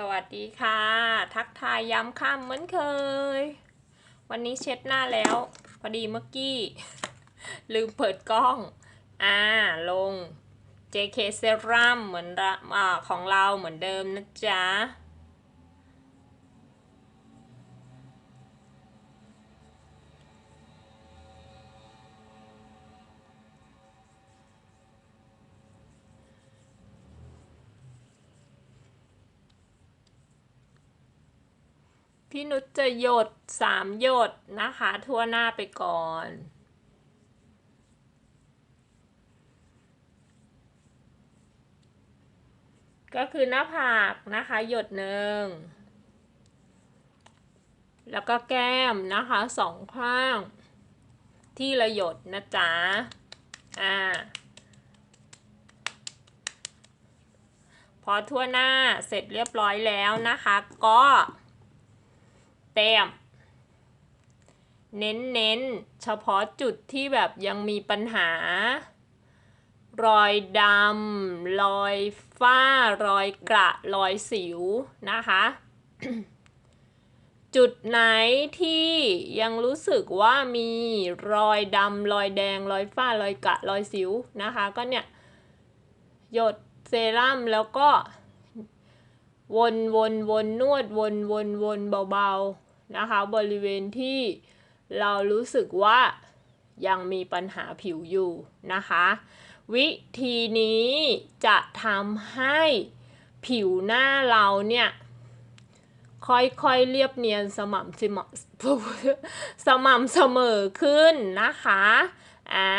สวัสดีค่ะ ทักทายย้ำค่ำเหมือนเคย วันนี้เช็ดหน้าแล้ว พอดีเมื่อกี้ ลืมเปิดกล้อง อ่า ลง JK Serum เหมือนระอ่าของเราเหมือนเดิมนะจ๊ะ พี่นุชจะหยดสามหยดนะคะ ทั่วหน้าไปก่อน ก็คือหน้าผากนะคะหยดหนึ่ง แล้วก็แก้มนะคะสองข้าง ที่ละหยดนะจ๊ะ อ่าพอทั่วหน้าเสร็จเรียบร้อยแล้วนะคะ ก็ แต้ม เน้นเน้นเฉพาะจุดที่แบบยังมีปัญหา รอยดำรอยฝ้า รอยกระ รอยสิวนะคะ จุดไหนที่ยังรู้สึกว่ามีรอยดำรอยแดง รอยฝ้า รอยกระ รอยสิวนะคะ ก็เนี่ยหยดเซรั่มแล้วก็วนวนวนนวดวนวนวนเบาๆ นะคะบริเวณที่เรารู้สึกว่ายังมีปัญหาผิวอยู่นะคะ วิธีนี้จะทำให้ผิวหน้าเราเนี่ยค่อยๆเรียบเนียนสม่ำเสมอสม่ำเสมอขึ้นนะคะ อ่า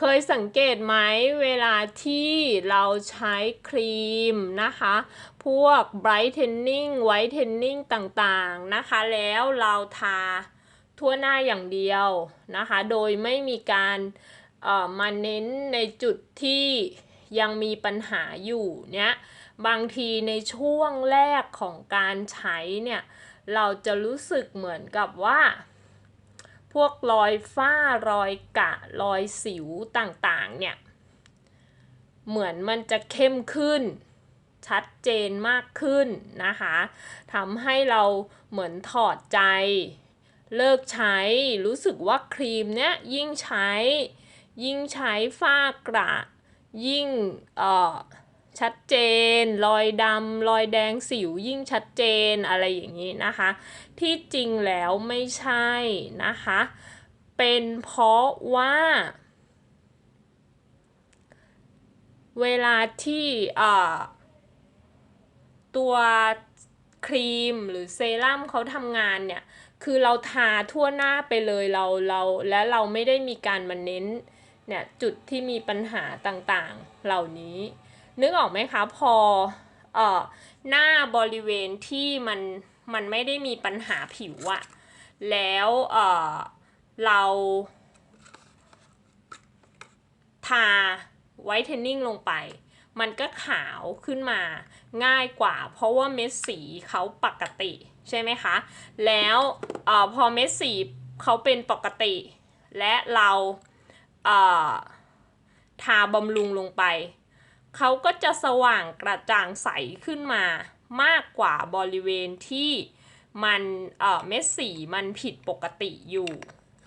เคยสังเกตไหมเวลาที่เราใช้ครีมนะคะ พวก brightening whitening ต่างๆนะคะ แล้วเราทาทั่วหน้าอย่างเดียวนะคะ โดยไม่มีการเอ่อมาเน้นในจุดที่ยังมีปัญหาอยู่เนี่ยบางทีในช่วงแรกของการใช้เนี่ย เราจะรู้สึกเหมือนกับว่า พวกรอยฝ้ารอยกะรอยสิวต่างๆเนี่ย เหมือนมันจะเข้มขึ้น ชัดเจนมากขึ้นนะคะทำให้เราเหมือนถอดใจ เลิกใช้รู้สึกว่าครีมเนี้ยยิ่งใช้ ยิ่งใช้ฝ้ากระ ยิ่งเอ่อ ชัดเจน รอยดำรอยแดงสิวยิ่งชัดเจนอะไรอย่างนี้นะคะ ที่จริงแล้วไม่ใช่นะคะ เป็นเพราะว่า เวลาที่ตัวครีมหรือเซรั่มเขาทำงานเนี่ย คือเราทาทั่วหน้าไปเลยเราเราและเราไม่ได้มีการมาเน้นเนี่ยจุดที่มีปัญหาต่างๆ เหล่านี้ นึกออกไหมคะพอเอ่อหน้าบริเวณที่มันมันไม่ได้มีปัญหาผิวอะแล้วเอ่อเราทาไวท์เทนนิ่งลงไป มันก็ขาวขึ้นมาง่ายกว่า เพราะว่าเม็ดสีเขาปกติใช่ไหมคะ แล้วอพอเม็ดสีเขาเป็นปกติ และเราทาบำรุงลงไป เขาก็จะสว่างกระจ่างใสขึ้นมามากกว่าบริเวณที่มันเอ่อเม็ดสีมันผิดปกติอยู่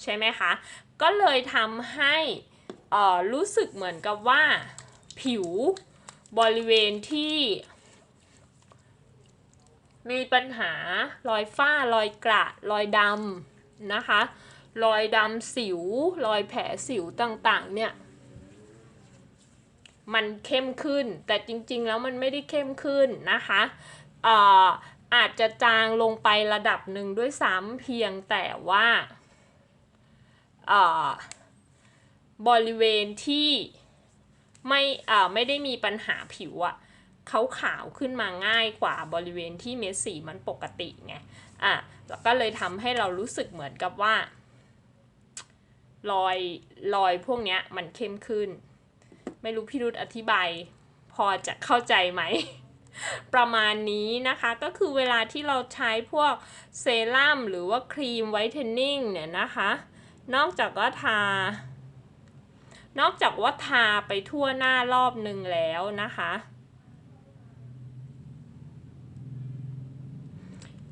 ใช่ไหมคะ ก็เลยทำให้เอ่อรู้สึกเหมือนกับว่า ผิวบริเวณที่ มีปัญหารอยฝ้ารอยกระรอยดำนะคะ รอยดำสิว รอยแผลสิวต่างๆเนี่ย มันเข้มขึ้น แต่จริงๆแล้วมันไม่ได้เข้มขึ้นนะคะเอ่ออาจจะจางลงไประดับหนึ่งด้วยซ้ำเพียงแต่ว่าเอ่อบริเวณที่ไม่เอ่อไม่ได้มีปัญหาผิวอะเขาขาวขึ้นมาง่ายกว่าบริเวณที่เม็ดสีมันปกติไงอะแล้วก็เลยทำให้เรารู้สึกเหมือนกับว่า รอยรอยพวกเนี้ยมันเข้มขึ้น ไม่รู้พี่รุธอธิบาย พอจะเข้าใจไหม ประมาณนี้นะคะก็คือเวลาที่เราใช้พวกเซรั่มหรือว่าครีมไวท์เทนนิ่งเนี่ยนะคะ นอกจากว่าทา นอกจากว่าทาไปทั่วหน้ารอบหนึ่งแล้วนะคะ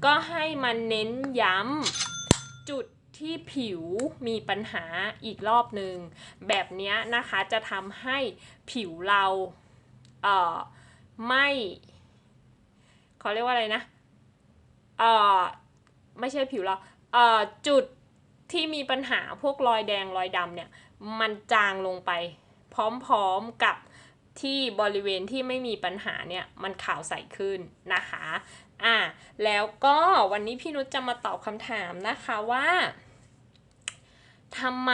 ก็ให้มันเน้นย้ำจุด ที่ผิวมีปัญหาอีกรอบหนึ่งแบบนี้นะคะจะทำให้ผิวเราเอ่อไม่เขาเรียกว่าอะไรนะเอ่อไม่ใช่ผิวเราเอ่อจุดที่มีปัญหาพวกรอยแดงรอยดำเนี่ยมันจางลงไป พร้อมๆกับที่บริเวณที่ไม่มีปัญหาเนี่ยมันขาวใสขึ้นนะคะ อะแล้วก็วันนี้พี่นุชจะมาตอบคำถามนะคะว่า ทำไม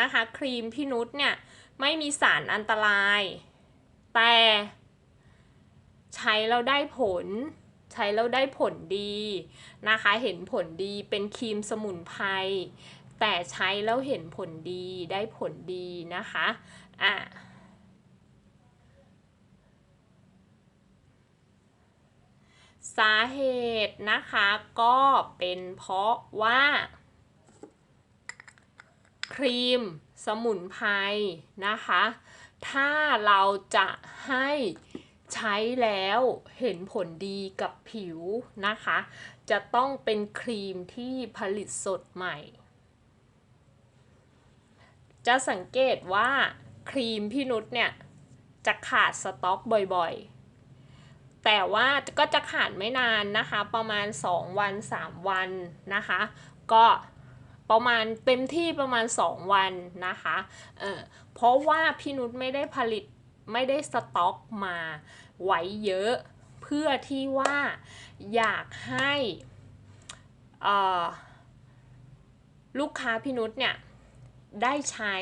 นะคะครีมพี่นุชเนี่ยไม่มีสารอันตราย แต่ใช้แล้วได้ผล ใช้แล้วได้ผลดีนะคะ เห็นผลดีเป็นครีมสมุนไพรแต่ใช้แล้วเห็นผลดีได้ผลดีนะคะอะสาเหตุนะคะก็เป็นเพราะว่า ครีมสมุนไพรนะคะ ถ้าเราจะให้ใช้แล้วเห็นผลดีกับผิวนะคะ จะต้องเป็นครีมที่ผลิตสดใหม่ จะสังเกตว่าครีมพี่นุชเนี่ย จะขาดสต็อกบ่อยๆ แต่ว่าก็จะขาดไม่นานนะคะ ประมาณ 2 วัน 3 วันนะคะ ก็ ประมาณเต็มที่ประมาณ 2 วันนะคะเออเพราะว่าพี่นุชไม่ได้ผลิตไม่ได้สต็อกมาไว้เยอะ เพื่อที่ว่าอยากให้ลูกค้าพี่นุชเนี่ยได้ใช้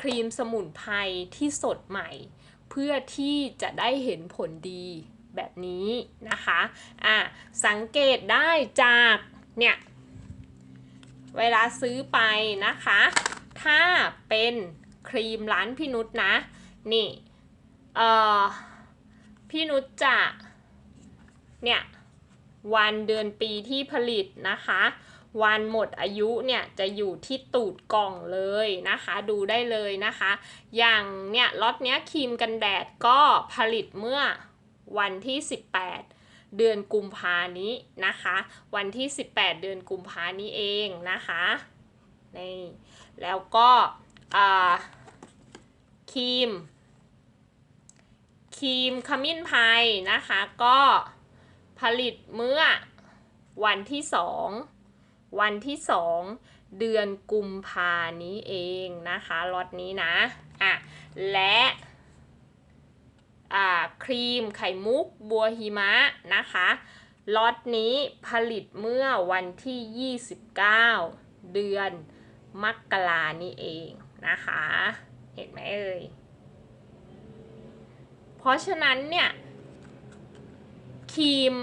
ครีมสมุนไพรที่สดใหม่ เพื่อที่จะได้เห็นผลดีแบบนี้นะคะ อะ สังเกตได้จากเนี่ย เวลาซื้อไปนะคะ ถ้าเป็นครีมร้านพี่นุชนะ นี่ เอ่อ พี่นุชจะ เนี่ย วันเดือนปีที่ผลิตนะคะ วันหมดอายุเนี่ยจะอยู่ที่ตูดกล่องเลยนะคะ ดูได้เลยนะคะ อย่างเนี่ยล็อตเนี้ยครีมกันแดดก็ผลิตเมื่อวันที่ 18 เดือนกุมภานี้นะคะ วันที่ 18 เดือนกุมภานี้เองนะคะนี่แล้วก็ครีมครีมขมิ้นพายนะคะ ก็ผลิตเมื่อวันที่สองวันที่สองเดือนกุมภานี้เองนะคะล็อตนี้นะอะและ ครีมไข่มุก บัวหิมะนะคะล็อตนี้ผลิตเมื่อวันที่ 29 เดือนมกรานี้เองนะคะ เห็นไหมเอ่ย เพราะฉะนั้นเนี่ยครีม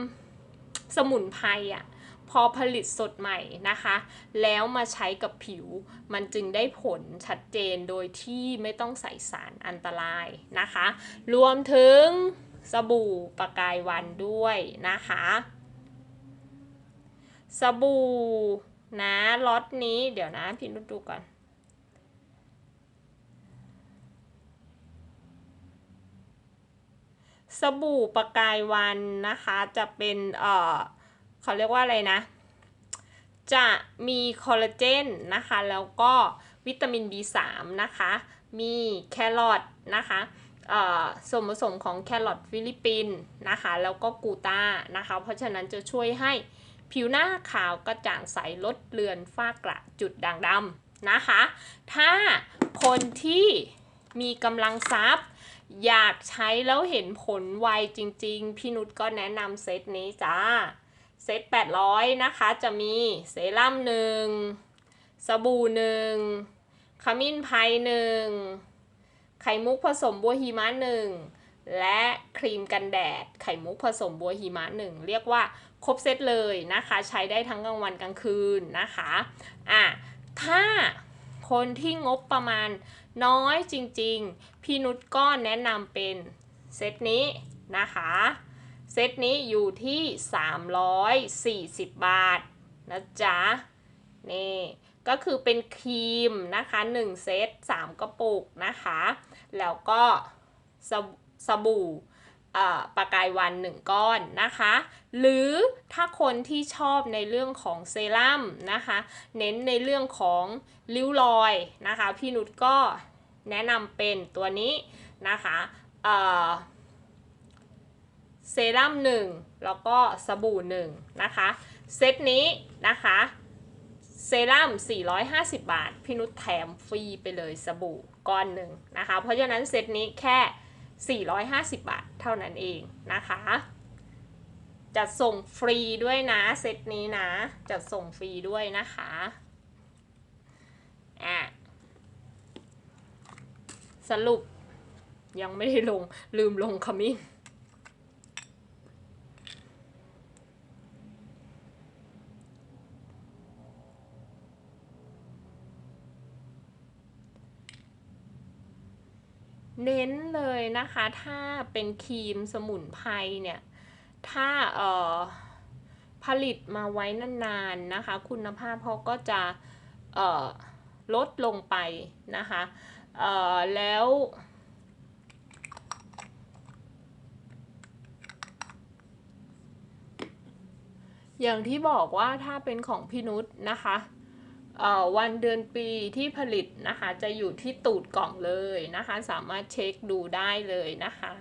สมุนไพรอะ พอผลิตสดใหม่นะคะ แล้วมาใช้กับผิว มันจึงได้ผลชัดเจนโดยที่ไม่ต้องใส่สารอันตรายนะคะ รวมถึงสบู่ประกายวันด้วยนะคะ สบู่นะล็อตนี้เดี๋ยวนะพี่นุดูก่อนสบู่ประกายวันนะคะจะเป็นเอ่อ เขาเรียกว่าอะไรนะ จะมีคอลลาเจนนะคะ แล้วก็วิตามิน B3 นะคะ มีแครอทนะคะส่วนผสมของแครอทฟิลิปปินนะคะ แล้วก็กูต้านะคะ เพราะฉะนั้นจะช่วยให้ผิวหน้าขาวกระจ่างใสลดเลือนฝ้ากระจุดด่างดำนะคะ ถ้าคนที่มีกำลังทรัพย์ อยากใช้แล้วเห็นผลไวจริง ๆ พี่นุชก็แนะนำเซตนี้จ้า เซต800 นะคะ จะมีเซรั่มหนึ่งสบู่หนึ่งขมิ้นไพหนึ่งไข่มุกผสมบัวหิมะหนึ่งและครีมกันแดด ไข่มุกผสมบัวหิมะหนึ่งเรียกว่าครบเซตเลยนะคะ ใช้ได้ทั้งกลางวันกลางคืนนะคะอะถ้าคนที่งบประมาณน้อยจริงๆ พี่นุชก็แนะนำเป็นเซตนี้นะคะ เซตนี้อยู่ที่ 340 บาทนะจ๊ะ นี่ก็คือเป็นครีมนะคะ 1 เซต 3 กระปุกนะคะ แล้วก็สสบู่อ่าประกายวันหนึ่งก้อนนะคะ หรือถ้าคนที่ชอบในเรื่องของเซรั่มนะคะ เน้นในเรื่องของริ้วรอยนะคะ พี่นุชก็แนะนำเป็นตัวนี้นะคะ เซรั่มหนึ่งแล้วก็สบู่หนึ่งนะคะ เซตนี้นะคะ เซรั่ม 450 บาท พี่นุชแถมฟรีไปเลยสบู่ก้อนหนึ่งนะคะ เพราะฉะนั้นเซตนี้แค่ 450 บาทเท่านั้นเองนะคะจะส่งฟรีด้วยนะเซตนี้นะจะส่งฟรีด้วยนะคะอะสรุปยังไม่ได้ลงลืมลงขมิ้น เน้นเลยนะคะถ้าเป็นครีมสมุนไพรเนี่ย ถ้าเอ่อผลิตมาไว้นานๆนะคะ คุณภาพเขาก็จะเอ่อลดลงไปนะคะเอ่อแล้วอย่างที่บอกว่าถ้าเป็นของพี่นุชนะคะ วันเดือนปีที่ผลิตนะคะ จะอยู่ที่ตูดกล่องเลยนะคะ สามารถเช็คดูได้เลยนะคะ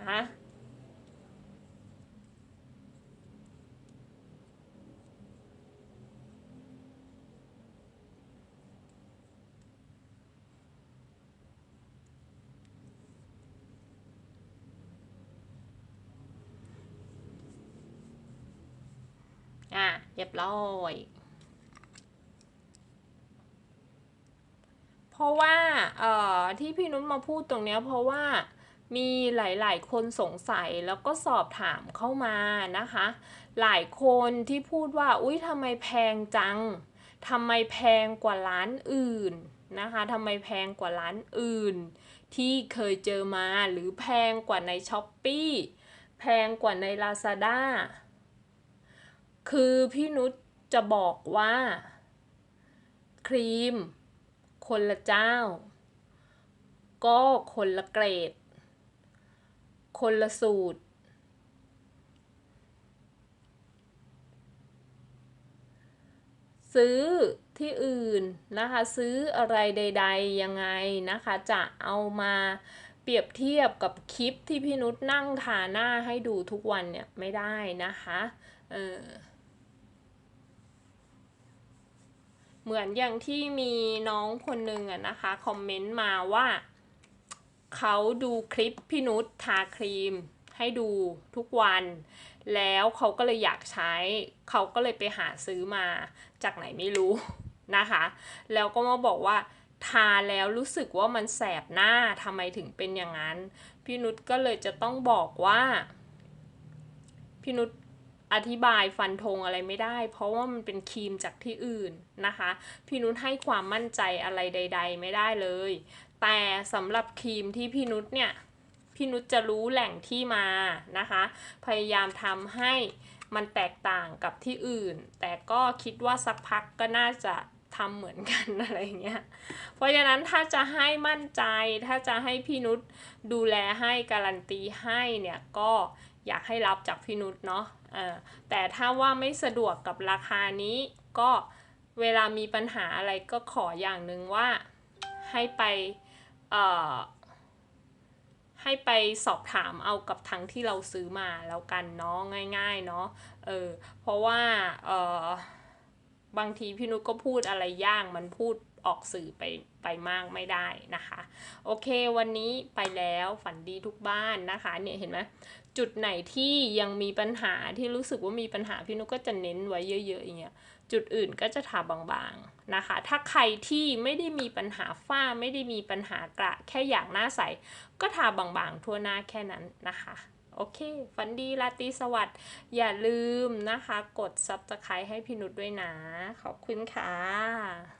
อะเรียบร้อย เพ ราะว่าเอ่อที่พี่นุ้นมาพูดตรงเนี้ยเพราะว่ามีหลาย ๆ คนสงสัยแล้วก็สอบถามเข้ามานะคะ หลายคนที่พูดว่าอุ๊ยทำไมแพงจังทำไมแพงกว่าร้านอื่นนะคะทำไมแพงกว่าร้านอื่น ที่เคยเจอมาหรือแพงกว่าในช้อปปีแพงกว่าใน Lazada คือพี่นุชจะบอกว่า ครีม คนละเจ้า ก็คนละเกรด คนละสูตร ซื้อที่อื่นนะคะ ซื้ออะไรใด ๆ ยังไงนะคะ จะเอามาเปรียบเทียบกับคลิปที่พี่นุชนั่งทาหน้าให้ดูทุกวันเนี่ยไม่ได้นะคะ เออ เหมือนอย่างที่มีน้องคนหนึ่งอะนะคะคอมเมนต์มาว่าเขาดูคลิปพี่นุชทาครีมให้ดูทุกวัน แล้วเขาก็เลยอยากใช้ เขาก็เลยไปหาซื้อมาจากไหนไม่รู้นะคะ แล้วก็มาบอกว่าทาแล้วรู้สึกว่ามันแสบหน้าทำไมถึงเป็นอย่างนั้น พี่นุชก็เลยจะต้องบอกว่า พี่นุช อธิบายฟันธงอะไรไม่ได้ เพราะว่ามันเป็นครีมจากที่อื่นนะคะ พี่นุชให้ความมั่นใจอะไรใด ๆ ไม่ได้เลย แต่สำหรับครีมที่พี่นุชเนี่ยพี่นุชจะรู้แหล่งที่มานะคะ พยายามทำให้มันแตกต่างกับที่อื่น แต่ก็คิดว่าสักพักก็น่าจะทำเหมือนกันอะไรเงี้ย เพราะฉะนั้นถ้าจะให้มั่นใจ ถ้าจะให้พี่นุชดูแลให้การันตีให้เนี่ยก็อยากให้รับจากพี่นุชเนาะ แต่ถ้าว่าไม่สะดวกกับราคานี้ ก็เวลามีปัญหาอะไรก็ขออย่างหนึ่งว่าให้ไปให้ไปสอบถามเอากับทั้งที่เราซื้อมาแล้วกันเนาะง่าย ๆ เนาะเออเพราะว่าเออบางทีพี่นุชก็พูดอะไรย่างมันพูด ออกสื่อไปไปมากไม่ได้นะคะ โอเควันนี้ไปแล้วฝันดีทุกบ้านนะคะเนี่ยเห็นไหมจุดไหนที่ยังมีปัญหาที่รู้สึกว่ามีปัญหาพี่นุชก็จะเน้นไว้เยอะๆอย่างเงี้ยจุดอื่นก็จะทาบางๆนะคะ ถ้าใครที่ไม่ได้มีปัญหาฝ้าไม่ได้มีปัญหากระแค่อยากหน้าใส ก็ทาบางๆทั่วหน้าแค่นั้นนะคะโอเค ฝันดีราตรีสวัสดิ์ อย่าลืมนะคะ กด subscribe ให้พี่นุชด้วยนะ ขอบคุณค่ะ